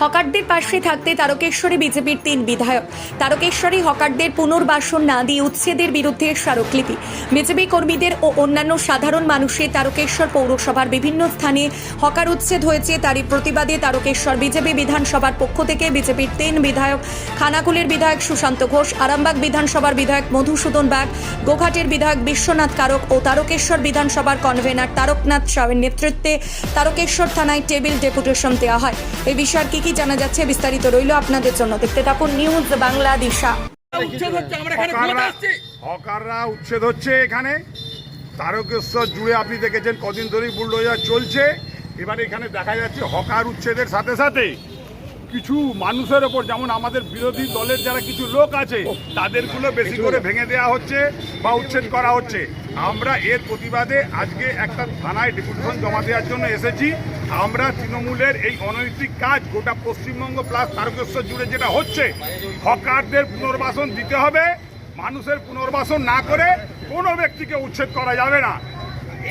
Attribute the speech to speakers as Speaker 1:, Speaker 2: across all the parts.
Speaker 1: হকারদের পাশে থাকতে তারকেশ্বরী বিজেপির তিন বিধায়ক। তারকেশ্বরী হকারদের পুনর্বাসন না দিয়ে উচ্ছেদের বিরুদ্ধে স্মারকলিপি। বিজেপি কর্মীদের ও অন্যান্য সাধারণ মানুষের তারকেশ্বর পৌরসভার বিভিন্ন স্থানে হকার উচ্ছেদ হয়েছে। তারই প্রতিবাদে তারকেশ্বর বিজেপি বিধানসভার পক্ষ থেকে বিজেপির তিন বিধায়ক, খানাকুলের বিধায়ক সুশান্ত ঘোষ, আরামবাগ বিধানসভার বিধায়ক মধুসূদন বাগ, গোঘাটের বিধায়ক বিশ্বনাথ কারক ও তারকেশ্বর বিধানসভার কনভেনার তারকনাথ সাউয়ের নেতৃত্বে তারকেশ্বর থানায় টেবিল ডেপুটেশন দেওয়া হয়। এই বিষয়ে কি কি জানা যাচ্ছে? বিস্তারিত রইল আপনাদের জন্য। দেখতে থাকুন নিউজ বাংলা দিশা
Speaker 2: হকাররা উচ্ছেদ হচ্ছে এখানে। তারকেশ্বর জুড়ে আপনি দেখেছেন কদিন ধরেই বুলডোজার চলছে। এবারে এখানে দেখা যাচ্ছে হকার উচ্ছেদের সাথে সাথে কিছু মানুষের ওপর, যেমন আমাদের বিরোধী দলের যারা কিছু লোক আছে, তাদেরগুলো বেশি করে ভেঙে দেওয়া হচ্ছে বা উচ্ছেদ করা হচ্ছে। আমরা এর প্রতিবাদে আজকে একটা থানায় ডেপুটেশন জমা দেওয়ার জন্য এসেছি। আমরা তৃণমূলের এই অনৈতিক কাজ গোটা পশ্চিমবঙ্গ প্লাস তারকেশ্বর জুড়ে যেটা হচ্ছে, হকারদের পুনর্বাসন দিতে হবে, মানুষের পুনর্বাসন না করে কোনো ব্যক্তিকে উচ্ছেদ করা যাবে না।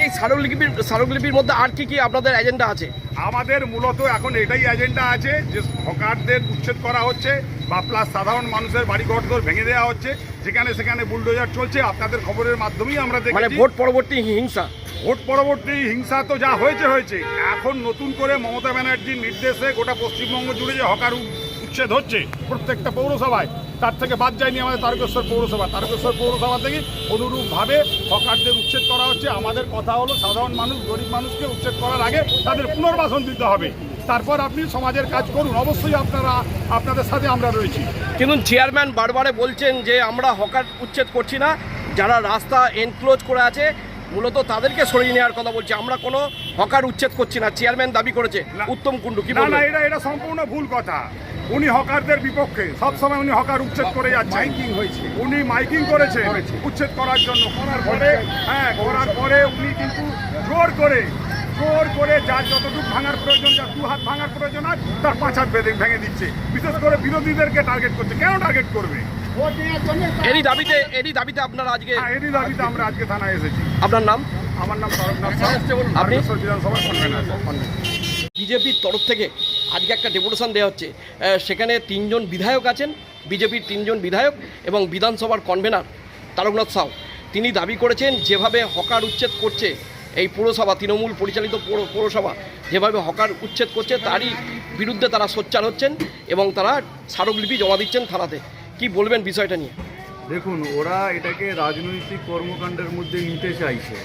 Speaker 3: এই স্মারকলিপির স্মারকলিপির মধ্যে আর কি কি আপনাদের এজেন্ডা আছে?
Speaker 2: আমাদের মূলত এখন এটাই এজেন্ডা আছে যে হকারদের উচ্ছেদ করা হচ্ছে বা প্লাস সাধারণ মানুষের বাড়ি ঘরদোর ভেঙে দেওয়া হচ্ছে যেখানে সেখানে বুলডোজার চলছে আপনাদের খবরের মাধ্যমেই আমরা
Speaker 3: মানে
Speaker 2: দেখেছি
Speaker 3: ভোট পরবর্তী হিংসা।
Speaker 2: ভোট পরবর্তী হিংসা তো যা হয়েছে হয়েছে। এখন নতুন করে মমতা ব্যানার্জির নির্দেশে গোটা পশ্চিমবঙ্গ জুড়ে যে হকার উচ্ছেদ হচ্ছে প্রত্যেকটা পৌরসভায় তার থেকে বাদ যায়নি আমাদের তারকেশ্বর পৌরসভা। তারকেশ্বর পৌরসভা থেকে অনুরূপভাবে হকারদের উচ্ছেদ করা হচ্ছে। আমাদের কথা হলো সাধারণ মানুষ গরিব মানুষকে উচ্ছেদ করার আগে তাদের পুনর্বাসন দিতে হবে। তারপর আপনি সমাজের কাজ করুন। অবশ্যই আপনারা আপনাদের সাথে আমরা রয়েছি।
Speaker 3: কিন্তু চেয়ারম্যান বারবারে বলছেন যে আমরা হকার উচ্ছেদ করছি না। যারা রাস্তা এনক্লোজ করে আছে মূলত তাদেরকে সরিয়ে নেওয়ার কথা বলছি। আমরা কোনো হকার উচ্ছেদ করছি না। চেয়ারম্যান দাবি করেছে। উত্তম কুণ্ডু কি
Speaker 2: না না এটা এটা সম্পূর্ণ ভুল কথা। উনি হকারদের বিপক্ষে সবসময় উনি হকার উচ্ছেদ করে যাচ্ছেন। মাইকিং হয়েছে। উনি মাইকিং করেছেন উচ্ছেদ করার জন্য। করার পরে হ্যাঁ করার পরে উনি কিন্তু জোর করে জোর করে যার যতটুকু ভাঙার প্রয়োজন যার দু হাত ভাঙার প্রয়োজন হয় তার পাঁচ হাত বেঁধে ভেঙে দিচ্ছে। বিশেষ করে বিরোধীদেরকে টার্গেট করছে। কেন টার্গেট করবে?
Speaker 3: এরই দাবিতে এরই দাবিতে আপনারা আজকে
Speaker 2: হ্যাঁ এরই দাবিতে আমরা আজকে থানায় এসেছি।
Speaker 3: আপনার নাম?
Speaker 2: আমার নাম সাহা।
Speaker 3: আপনি?
Speaker 2: বিধানসভার কনভেনার।
Speaker 3: বিজেপির তরফ থেকে আজকে একটা ডেপুটেশন দেওয়া হচ্ছে। সেখানে তিনজন বিধায়ক আছেন, বিজেপির তিনজন বিধায়ক এবং বিধানসভার কনভেনার তারকনাথ সাউ। তিনি দাবি করেছেন, যেভাবে হকার উচ্ছেদ করছে, এই পৌরসভা, তৃণমূল পরিচালিত পৌর- পৌরসভা, যেভাবে হকার উচ্ছেদ করছে, তারই বিরুদ্ধে তারা সোচ্চার হচ্ছেন এবং তারা স্মারকলিপি জমা দিচ্ছেন থানাতে। কি বলবেন বিষয়টা নিয়ে?
Speaker 4: দেখুন, ওরা এটাকে রাজনৈতিক কর্মকাণ্ডের মধ্যে নিতে চাইছে।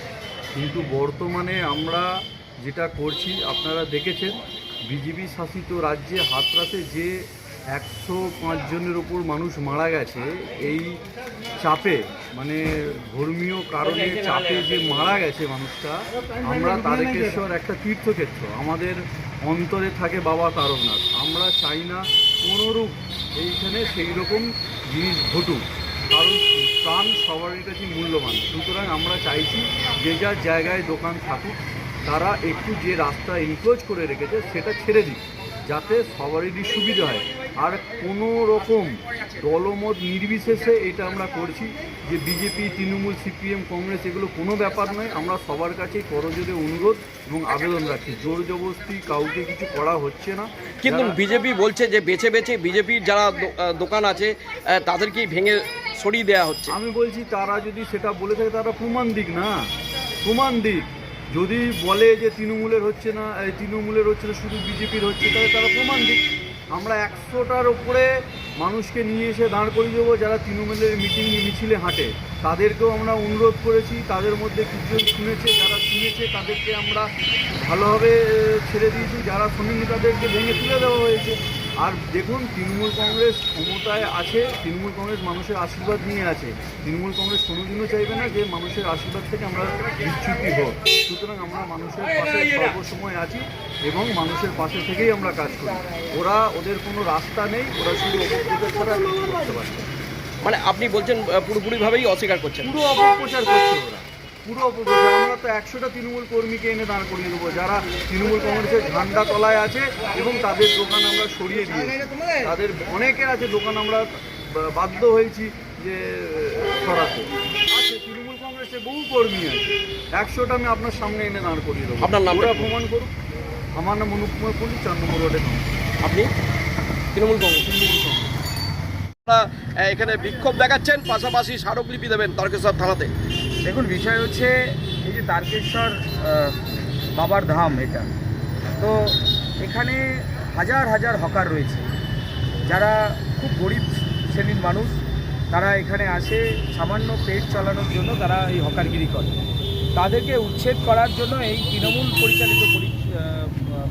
Speaker 4: কিন্তু বর্তমানে আমরা যেটা করছি, আপনারা দেখেছেন, বিজেপি শাসিত রাজ্যে হাতরাতে যে একশো জনের ওপর মানুষ মারা গেছে, এই চাপে মানে ধর্মীয় কারণে চাপে যে মারা গেছে মানুষটা, আমরা তারকেশ্বর একটা তীর্থক্ষেত্র, আমাদের অন্তরে থাকে বাবা তারকনাথ। আমরা চাই না কোনোরূপ এইখানে সেই রকম জিনিস ঘটুক, কারণ প্রাণ সবারই কাছে মূল্যবান। সুতরাং আমরা চাইছি যে যার জায়গায় দোকান থাকুক তারা একটু যে রাস্তা এনক্লোজ করে রেখেছে সেটা ছেড়ে দিক যাতে সবারই সুবিধা হয়। আর কোনো রকম দলমত নির্বিশেষে এটা আমরা করছি যে বিজেপি তৃণমূল সিপিএম কংগ্রেস এগুলো কোনো ব্যাপার নয়। আমরা সবার কাছেই করজোরে অনুরোধ এবং আবেদন রাখছি। জোর জবরদস্তি কাউকে কিছু করা হচ্ছে না।
Speaker 3: কিন্তু বিজেপি বলছে যে বেছে বেছে বিজেপির যারা দোকান আছে তাদেরকেই ভেঙে সরিয়ে দেওয়া হচ্ছে।
Speaker 4: আমি বলছি তারা যদি সেটা বলে থাকে তারা প্রমাণ দিক না। প্রমাণ দিক। যদি বলে যে তৃণমূলের হচ্ছে না তৃণমূলের হচ্ছে না, শুধু বিজেপির হচ্ছে, তাহলে তারা প্রমাণ দিক। আমরা একশোটার ওপরে মানুষকে নিয়ে এসে দাঁড় করিয়ে দেবো, যারা তৃণমূলের মিটিং মিছিলে হাঁটে। তাদেরকেও আমরা অনুরোধ করেছি, তাদের মধ্যে কিছুজন শুনেছে, যারা শুনেছে, তাদেরকে আমরা ভালোভাবে ছেড়ে দিয়েছি। যারা শোনেনি তাদেরকে ভেঙে তুলে দেওয়া হয়েছে আর দেখুন তৃণমূল কংগ্রেস ক্ষমতায় আছে তৃণমূল কংগ্রেস মানুষের আশীর্বাদ নিয়ে আছে। তৃণমূল কংগ্রেস কোনোদিনও চাইবে না যে মানুষের আশীর্বাদ থেকে আমরা বিচ্যুতি হোক। সুতরাং আমরা মানুষের পাশে সর্বসময় আছি এবং মানুষের পাশে থেকেই আমরা কাজ করি। ওরা ওদের কোনো রাস্তা নেই ওরা শুধু অপপ্রচার ছাড়া করতে পারছে
Speaker 3: মানে আপনি বলছেন পুরোপুরিভাবেই অস্বীকার করছেন।
Speaker 4: পুরো অপপ্রচার করছে ওরা। পুরো অপপ্রচার আমরা তো একশোটা তৃণমূল কর্মীকে এনে দাঁড় করিয়ে দেবো যারা তৃণমূল কংগ্রেসের ঝান্ডা তলায় আছে এবং তাদের দোকান আমরা সরিয়ে দিয়েছি। তাদের অনেকের আছে দোকান আমরা বাধ্য হয়েছি যে সরাতে। আছে তৃণমূল কংগ্রেসের বহু কর্মী আছে। একশোটা আমি আপনার সামনে এনে দাঁড় করিয়ে দেবো।
Speaker 3: আপনার নামটা
Speaker 4: প্রমাণ করুক। আমার নাম অনুপ কুমার পল্লী চার নম্বর ওয়ার্ডে
Speaker 3: আপনি? তৃণমূল কংগ্রেস। তৃণমূল আহ, এখানে বিক্ষোভ দেখাচ্ছেন পাশাপাশি স্মারকলিপি দেবেন তারকেশ্বর থানাতে।
Speaker 5: দেখুন, বিষয় হচ্ছে এই যে তারকেশ্বর বাবার ধাম এটা। তো এখানে হাজার হাজার হকার রয়েছে। যারা খুব গরিব শ্রেণির মানুষ, তারা এখানে আসে, সামান্য পেট চালানোর জন্য তারা এই হকারগিরি করে। তাদেরকে উচ্ছেদ করার জন্য এই তৃণমূল পরিচালিত পরি-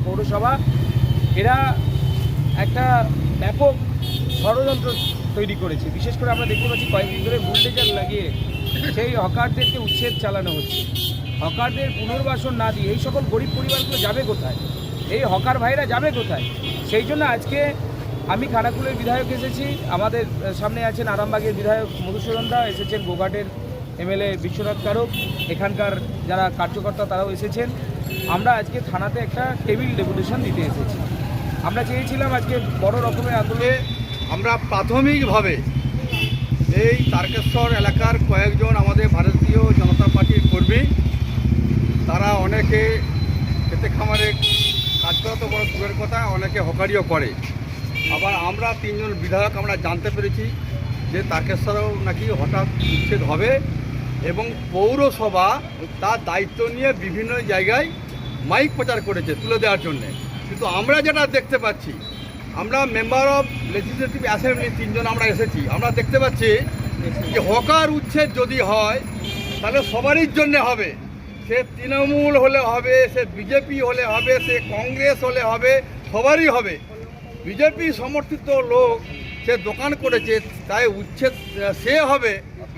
Speaker 5: পৌরসভা, এরা একটা ব্যাপক ষড়যন্ত্র তৈরি করেছে। বিশেষ করে আমরা দেখতে পাচ্ছি কয়েকদিন ধরে বুলডেজার লাগিয়ে সেই হকারদেরকে উচ্ছেদ চালানো হচ্ছে। হকারদের পুনর্বাসন না দিয়ে এই সকল গরিব পরিবারগুলো যাবে কোথায়? এই হকার ভাইরা যাবে কোথায়? সেই জন্য আজকে আমি খানাকুলের বিধায়ক এসেছি। আমাদের সামনে আছেন আরামবাগের বিধায়ক মধুসূদন দা, এসেছেন গোঘাটের এমএলএ বিশ্বনাথ কারক। এখানকার যারা কার্যকর্তা তারাও এসেছেন। আমরা আজকে থানাতে একটা টেবিল ডেপুটেশন দিতে এসেছি। আমরা চেয়েছিলাম আজকে বড় রকমের আন্দোলন
Speaker 6: আমরা প্রাথমিকভাবে এই তারকেশ্বর এলাকার কয়েকজন আমাদের ভারতীয় জনতা পার্টির কর্মী। তারা অনেকে খেতে খামারে কাজ করা তো বড় দূরের কথা, অনেকে হকারিও করে। আবার আমরা তিনজন বিধায়ক আমরা জানতে পেরেছি যে তারকেশ্বরেও নাকি হঠাৎ উচ্ছেদ হবে এবং পৌরসভা তার দায়িত্ব নিয়ে বিভিন্ন জায়গায় মাইক প্রচার করেছে তুলে দেওয়ার জন্যে। কিন্তু আমরা যেটা দেখতে পাচ্ছি আমরা মেম্বার অফ লেজিসলেটিভ অ্যাসেম্বলি তিনজন আমরা এসেছি। আমরা দেখতে পাচ্ছি যে হকার উচ্ছেদ যদি হয়, তাহলে সবারই জন্য হবে। সে তৃণমূল হলে হবে, সে বিজেপি হলে হবে, সে কংগ্রেস হলে হবে, সবারই হবে। বিজেপি সমর্থিত লোক সে দোকান করেছে, তাই উচ্ছেদ, সে হবে